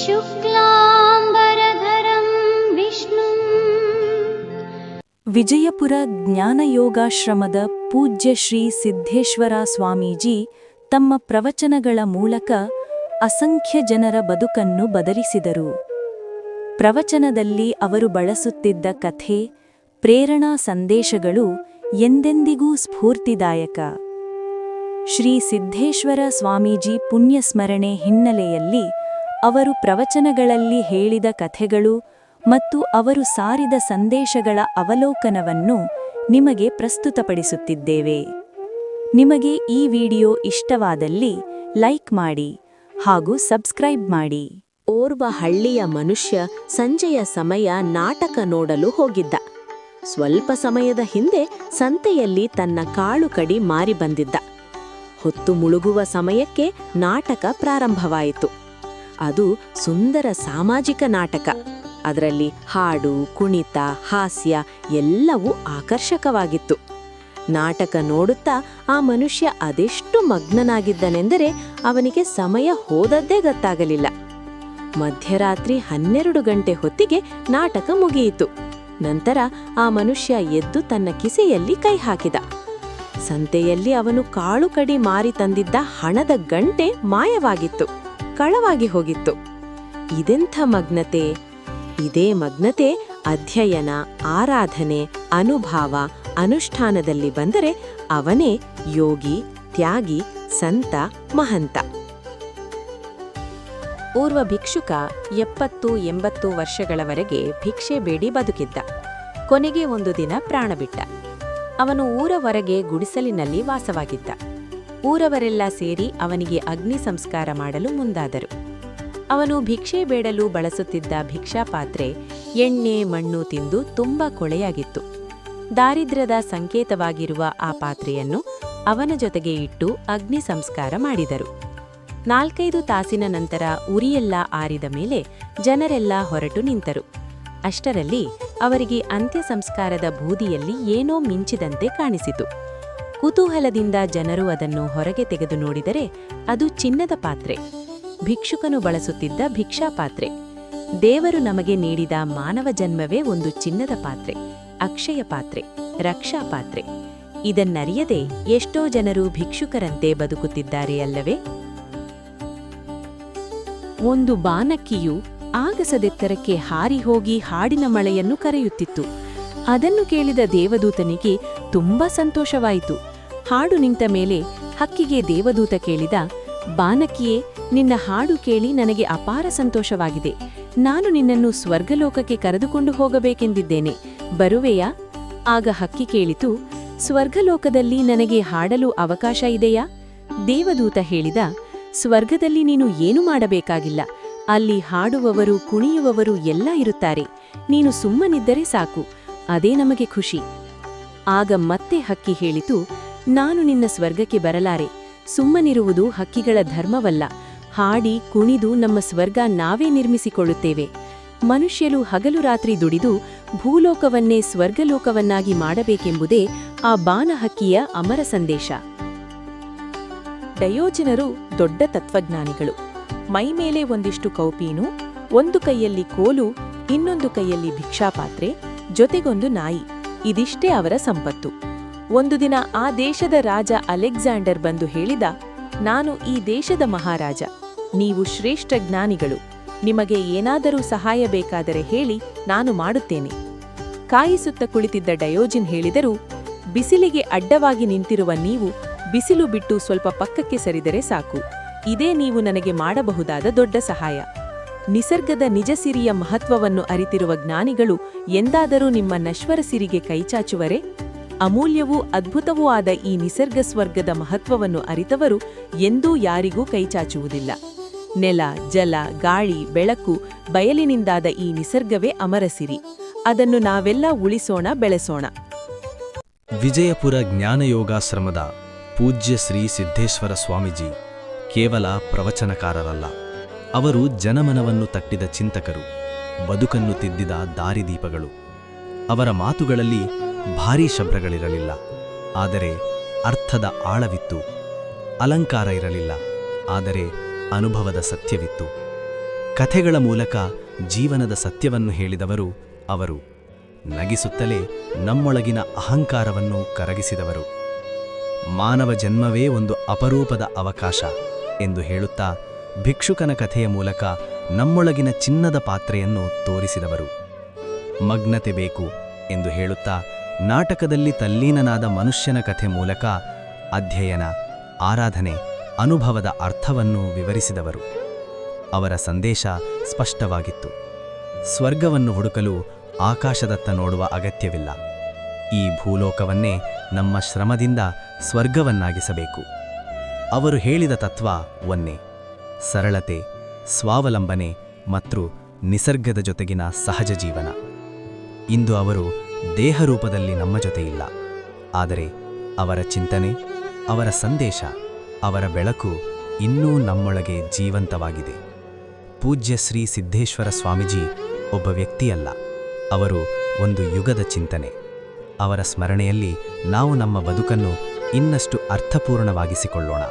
शुक्लाम्बरधरं विष्णुम् ವಿಜಯಪುರ ಜ್ಞಾನಯೋಗಾಶ್ರಮದ ಪೂಜ್ಯ ಶ್ರೀ ಸಿದ್ಧೇಶ್ವರ ಸ್ವಾಮೀಜಿ ತಮ್ಮ ಪ್ರವಚನಗಳ ಮೂಲಕ ಅಸಂಖ್ಯ ಜನರ ಬದುಕನ್ನು ಬದಲಿಸಿದರು ಪ್ರವಚನದಲ್ಲಿ ಅವರು ಬಳಸುತ್ತಿದ್ದ ಕಥೆ ಪ್ರೇರಣಾ ಸಂದೇಶಗಳು ಎಂದೆಂದಿಗೂ ಸ್ಫೂರ್ತಿದಾಯಕ ಶ್ರೀ ಸಿದ್ಧೇಶ್ವರ ಸ್ವಾಮೀಜಿ ಪುಣ್ಯಸ್ಮರಣೆ ಹಿನ್ನೆಲೆಯಲ್ಲಿ ಅವರು ಪ್ರವಚನಗಳಲ್ಲಿ ಹೇಳಿದ ಕಥೆಗಳು ಮತ್ತು ಅವರು ಸಾರಿದ ಸಂದೇಶಗಳ ಅವಲೋಕನವನ್ನು ನಿಮಗೆ ಪ್ರಸ್ತುತಪಡಿಸುತ್ತಿದ್ದೇವೆ. ನಿಮಗೆ ಈ ವಿಡಿಯೋ ಇಷ್ಟವಾದಲ್ಲಿ ಲೈಕ್ ಮಾಡಿ ಹಾಗೂ ಸಬ್ಸ್ಕ್ರೈಬ್ ಮಾಡಿ. ಓರ್ವ ಹಳ್ಳಿಯ ಮನುಷ್ಯ ಸಂಜೆಯ ಸಮಯ ನಾಟಕ ನೋಡಲು ಹೋಗಿದ್ದ. ಸ್ವಲ್ಪ ಸಮಯದ ಹಿಂದೆ ಸಂತೆಯಲ್ಲಿ ತನ್ನ ಕಾಳು ಕಡಿ ಮಾರಿ ಬಂದಿದ್ದ. ಹೊತ್ತು ಮುಳುಗುವ ಸಮಯಕ್ಕೆ ನಾಟಕ ಪ್ರಾರಂಭವಾಯಿತು. ಅದು ಸುಂದರ ಸಾಮಾಜಿಕ ನಾಟಕ. ಅದರಲ್ಲಿ ಹಾಡು, ಕುಣಿತ, ಹಾಸ್ಯ ಎಲ್ಲವೂ ಆಕರ್ಷಕವಾಗಿತ್ತು. ನಾಟಕ ನೋಡುತ್ತಾ ಆ ಮನುಷ್ಯ ಅದೆಷ್ಟು ಮಗ್ನನಾಗಿದ್ದನೆಂದರೆ ಅವನಿಗೆ ಸಮಯ ಹೋದದ್ದೇ ಗೊತ್ತಾಗಲಿಲ್ಲ. ಮಧ್ಯರಾತ್ರಿ ಹನ್ನೆರಡು ಗಂಟೆ ಹೊತ್ತಿಗೆ ನಾಟಕ ಮುಗಿಯಿತು. ನಂತರ ಆ ಮನುಷ್ಯ ಎದ್ದು ತನ್ನ ಕಿಸೆಯಲ್ಲಿ ಕೈ ಹಾಕಿದ. ಸಂತೆಯಲ್ಲಿ ಅವನು ಕಾಳು ಕಡಿ ಮಾರಿ ತಂದಿದ್ದ ಹಣದ ಗಂಟೆ ಮಾಯವಾಗಿತ್ತು. ಕಳವಾಗಿ ಹೋಗಿತ್ತು. ಇದೆಂಥ ಮಗ್ನತೆ? ಇದೇ ಮಗ್ನತೆ ಅಧ್ಯಯನ, ಆರಾಧನೆ, ಅನುಭಾವ, ಅನುಷ್ಠಾನದಲ್ಲಿ ಬಂದರೆ ಅವನೇ ಯೋಗಿ, ತ್ಯಾಗಿ, ಸಂತ, ಮಹಂತ. ಓರ್ವ ಭಿಕ್ಷುಕ ಎಪ್ಪತ್ತು ಎಂಬತ್ತು ವರ್ಷಗಳವರೆಗೆ ಭಿಕ್ಷೆ ಬೇಡಿ ಬದುಕಿದ್ದ. ಕೊನೆಗೆ ಒಂದು ದಿನ ಪ್ರಾಣ ಬಿಟ್ಟ ಅವನು ಊರ ಹೊರಗೆ ಗುಡಿಸಲಿನಲ್ಲಿ ವಾಸವಾಗಿದ್ದ. ಊರವರೆಲ್ಲ ಸೇರಿ ಅವನಿಗೆ ಅಗ್ನಿ ಸಂಸ್ಕಾರ ಮಾಡಲು ಮುಂದಾದರು. ಅವನು ಭಿಕ್ಷೆ ಬೇಡಲು ಬಳಸುತ್ತಿದ್ದ ಭಿಕ್ಷಾಪಾತ್ರೆ, ಎಣ್ಣೆ, ಮಣ್ಣು ತಿಂದು ತುಂಬ ಕೊಳೆಯಾಗಿತ್ತು. ದಾರಿದ್ರ್ಯದ ಸಂಕೇತವಾಗಿರುವ ಆ ಪಾತ್ರೆಯನ್ನು ಅವನ ಜೊತೆಗೆ ಇಟ್ಟು ಅಗ್ನಿ ಸಂಸ್ಕಾರ ಮಾಡಿದರು. ನಾಲ್ಕೈದು ತಾಸಿನ ನಂತರ ಉರಿಯೆಲ್ಲ ಆರಿದ ಮೇಲೆ ಜನರೆಲ್ಲ ಹೊರಟು ನಿಂತರು. ಅಷ್ಟರಲ್ಲಿ ಅವರಿಗೆ ಅಂತ್ಯ ಸಂಸ್ಕಾರದ ಬೂದಿಯಲ್ಲಿ ಏನೋ ಮಿಂಚಿದಂತೆ ಕಾಣಿಸಿತು. ಕುತೂಹಲದಿಂದ ಜನರು ಅದನ್ನು ಹೊರಗೆ ತೆಗೆದು ನೋಡಿದರೆ ಅದು ಚಿನ್ನದ ಪಾತ್ರೆ. ಭಿಕ್ಷುಕನು ಬಳಸುತ್ತಿದ್ದ ಭಿಕ್ಷಾಪಾತ್ರೆ ದೇವರು ನಮಗೆ ನೀಡಿದ ಮಾನವ ಜನ್ಮವೇ ಒಂದು ಚಿನ್ನದ ಪಾತ್ರೆ, ಅಕ್ಷಯ ಪಾತ್ರೆ, ರಕ್ಷಾ ಪಾತ್ರೆ. ಇದನ್ನರಿಯದೆ ಎಷ್ಟೋ ಜನರು ಭಿಕ್ಷುಕರಂತೆ ಬದುಕುತ್ತಿದ್ದಾರೆ ಅಲ್ಲವೇ? ಒಂದು ಬಾನಕ್ಕಿಯು ಆಗಸದೆತ್ತರಕ್ಕೆ ಹಾರಿ ಹೋಗಿ ಹಾಡಿನ ಮಳೆಯನ್ನು ಕರೆಯುತ್ತಿತ್ತು. ಅದನ್ನು ಕೇಳಿದ ದೇವದೂತನಿಗೆ ತುಂಬಾ ಸಂತೋಷವಾಯಿತು. ಹಾಡು ನಿಂತ ಮೇಲೆ ಹಕ್ಕಿಗೆ ದೇವದೂತ ಕೇಳಿದ, ಬಾನಕಿಯೇ, ನಿನ್ನ ಹಾಡು ಕೇಳಿ ನನಗೆ ಅಪಾರ ಸಂತೋಷವಾಗಿದೆ. ನಾನು ನಿನ್ನನ್ನು ಸ್ವರ್ಗಲೋಕಕ್ಕೆ ಕರೆದುಕೊಂಡು ಹೋಗಬೇಕೆಂದಿದ್ದೇನೆ. ಬರುವೆಯಾ? ಆಗ ಹಕ್ಕಿ ಕೇಳಿತು, ಸ್ವರ್ಗಲೋಕದಲ್ಲಿ ನನಗೆ ಹಾಡಲು ಅವಕಾಶ ಇದೆಯಾ? ದೇವದೂತ ಹೇಳಿದ, ಸ್ವರ್ಗದಲ್ಲಿ ನೀನು ಏನು ಮಾಡಬೇಕಾಗಿಲ್ಲ. ಅಲ್ಲಿ ಹಾಡುವವರು, ಕುಣಿಯುವವರು ಎಲ್ಲ ಇರುತ್ತಾರೆ. ನೀನು ಸುಮ್ಮನಿದ್ದರೆ ಸಾಕು. ಅದೇ ನಮಗೆ ಖುಷಿ. ಆಗ ಮತ್ತೆ ಹಕ್ಕಿ ಹೇಳಿತು, ನಾನು ನಿನ್ನ ಸ್ವರ್ಗಕ್ಕೆ ಬರಲಾರೆ, ಸುಮ್ಮನಿರುವುದು ಹಕ್ಕಿಗಳ ಧರ್ಮವಲ್ಲ, ಹಾಡಿ ಕುಣಿದು ನಮ್ಮ ಸ್ವರ್ಗ ನಾವೇ ನಿರ್ಮಿಸಿಕೊಳ್ಳುತ್ತೇವೆ. ಮನುಷ್ಯರು ಹಗಲು ರಾತ್ರಿ ದುಡಿದು ಭೂಲೋಕವನ್ನೇ ಸ್ವರ್ಗಲೋಕವನ್ನಾಗಿ ಮಾಡಬೇಕೆಂಬುದೇ ಆ ಬಾನಹಕ್ಕಿಯ ಅಮರ ಸಂದೇಶ. ಡಯೋಜನರು ದೊಡ್ಡ ತತ್ವಜ್ಞಾನಿಗಳು. ಮೈಮೇಲೆ ಒಂದಿಷ್ಟು ಕೌಪೀನು, ಒಂದು ಕೈಯಲ್ಲಿ ಕೋಲು, ಇನ್ನೊಂದು ಕೈಯಲ್ಲಿ ಭಿಕ್ಷಾಪಾತ್ರೆ, ಜೊತೆಗೊಂದು ನಾಯಿ. ಇದಿಷ್ಟೇ ಅವರ ಸಂಪತ್ತು. ಒಂದು ದಿನ ಆ ದೇಶದ ರಾಜ ಅಲೆಕ್ಸಾಂಡರ್ ಬಂದು ಹೇಳಿದ, ನಾನು ಈ ದೇಶದ ಮಹಾರಾಜ, ನೀವು ಶ್ರೇಷ್ಠ ಜ್ಞಾನಿಗಳು. ನಿಮಗೆ ಏನಾದರೂ ಸಹಾಯ ಬೇಕಾದರೆ ಹೇಳಿ, ನಾನು ಮಾಡುತ್ತೇನೆ. ಕಾಯಿಸುತ್ತ ಕುಳಿತಿದ್ದ ಡಯೋಜಿನ್ ಹೇಳಿದರು, ಬಿಸಿಲಿಗೆ ಅಡ್ಡವಾಗಿ ನಿಂತಿರುವ ನೀವು ಬಿಸಿಲು ಬಿಟ್ಟು ಸ್ವಲ್ಪ ಪಕ್ಕಕ್ಕೆ ಸರಿದರೆ ಸಾಕು. ಇದೇ ನೀವು ನನಗೆ ಮಾಡಬಹುದಾದ ದೊಡ್ಡ ಸಹಾಯ. ನಿಸರ್ಗದ ನಿಜ ಸಿರಿಯ ಮಹತ್ವವನ್ನು ಅರಿತಿರುವ ಜ್ಞಾನಿಗಳು ಎಂದಾದರೂ ನಿಮ್ಮ ನಶ್ವರ ಸಿರಿಗೆ ಕೈಚಾಚುವರೆ? ಅಮೂಲ್ಯವೂ ಅದ್ಭುತವೂ ಆದ ಈ ನಿಸರ್ಗ ಸ್ವರ್ಗದ ಮಹತ್ವವನ್ನು ಅರಿತವರು ಎಂದೂ ಯಾರಿಗೂ ಕೈಚಾಚುವುದಿಲ್ಲ. ನೆಲ, ಜಲ, ಗಾಳಿ, ಬೆಳಕು ಬಯಲಿನಿಂದಾದ ಈ ನಿಸರ್ಗವೇ ಅಮರಸಿರಿ ಅದನ್ನು ನಾವೆಲ್ಲ ಉಳಿಸೋಣ, ಬೆಳೆಸೋಣ. ವಿಜಯಪುರ ಜ್ಞಾನಯೋಗಾಶ್ರಮದ ಪೂಜ್ಯ ಶ್ರೀ ಸಿದ್ದೇಶ್ವರ ಸ್ವಾಮೀಜಿ ಕೇವಲ ಪ್ರವಚನಕಾರರಲ್ಲ. ಅವರು ಜನಮನವನ್ನು ತಟ್ಟಿದ ಚಿಂತಕರು, ಬದುಕನ್ನು ತಿದ್ದಿದ ದಾರಿದೀಪಗಳು. ಅವರ ಮಾತುಗಳಲ್ಲಿ ಭಾರೀ ಶಬ್ದಗಳಿರಲಿಲ್ಲ, ಆದರೆ ಅರ್ಥದ ಆಳವಿತ್ತು, ಅಲಂಕಾರ ಇರಲಿಲ್ಲ, ಆದರೆ ಅನುಭವದ ಸತ್ಯವಿತ್ತು. ಕಥೆಗಳ ಮೂಲಕ ಜೀವನದ ಸತ್ಯವನ್ನು ಹೇಳಿದವರು ಅವರು. ನಗಿಸುತ್ತಲೇ ನಮ್ಮೊಳಗಿನ ಅಹಂಕಾರವನ್ನು ಕರಗಿಸಿದವರು. ಮಾನವ ಜನ್ಮವೇ ಒಂದು ಅಪರೂಪದ ಅವಕಾಶ ಎಂದು ಹೇಳುತ್ತಾ ಭಿಕ್ಷುಕನ ಕಥೆಯ ಮೂಲಕ ನಮ್ಮೊಳಗಿನ ಚಿನ್ನದ ಪಾತ್ರೆಯನ್ನು ತೋರಿಸಿದವರು. ಮಗ್ನತೆ ಬೇಕು ಎಂದು ಹೇಳುತ್ತಾ ನಾಟಕದಲ್ಲಿ ತಲ್ಲೀನನಾದ ಮನುಷ್ಯನ ಕಥೆ ಮೂಲಕ ಅಧ್ಯಯನ, ಆರಾಧನೆ, ಅನುಭವದ ಅರ್ಥವನ್ನು ವಿವರಿಸಿದವರು. ಅವರ ಸಂದೇಶ ಸ್ಪಷ್ಟವಾಗಿತ್ತು. ಸ್ವರ್ಗವನ್ನು ಹುಡುಕಲು ಆಕಾಶದತ್ತ ನೋಡುವ ಅಗತ್ಯವಿಲ್ಲ. ಈ ಭೂಲೋಕವನ್ನೇ ನಮ್ಮ ಶ್ರಮದಿಂದ ಸ್ವರ್ಗವನ್ನಾಗಿಸಬೇಕು. ಅವರು ಹೇಳಿದ ತತ್ವ ಒನ್ನೆ ಸರಳತೆ, ಸ್ವಾವಲಂಬನೆ ಮತ್ತು ನಿಸರ್ಗದ ಜೊತೆಗಿನ ಸಹಜ ಜೀವನ. ಇಂದು ಅವರು ದೇಹರೂಪದಲ್ಲಿ ನಮ್ಮ ಜೊತೆ ಇಲ್ಲ ಆದರೆ ಅವರ ಚಿಂತನೆ, ಅವರ ಸಂದೇಶ, ಅವರ ಬೆಳಕು ಇನ್ನೂ ನಮ್ಮೊಳಗೆ ಜೀವಂತವಾಗಿದೆ. ಪೂಜ್ಯ ಶ್ರೀ ಸಿದ್ದೇಶ್ವರ ಸ್ವಾಮೀಜಿ ಒಬ್ಬ ವ್ಯಕ್ತಿಯಲ್ಲ. ಅವರು ಒಂದು ಯುಗದ ಚಿಂತನೆ. ಅವರ ಸ್ಮರಣೆಯಲ್ಲಿ ನಾವು ನಮ್ಮ ಬದುಕನ್ನು ಇನ್ನಷ್ಟು ಅರ್ಥಪೂರ್ಣವಾಗಿಸಿಕೊಳ್ಳೋಣ.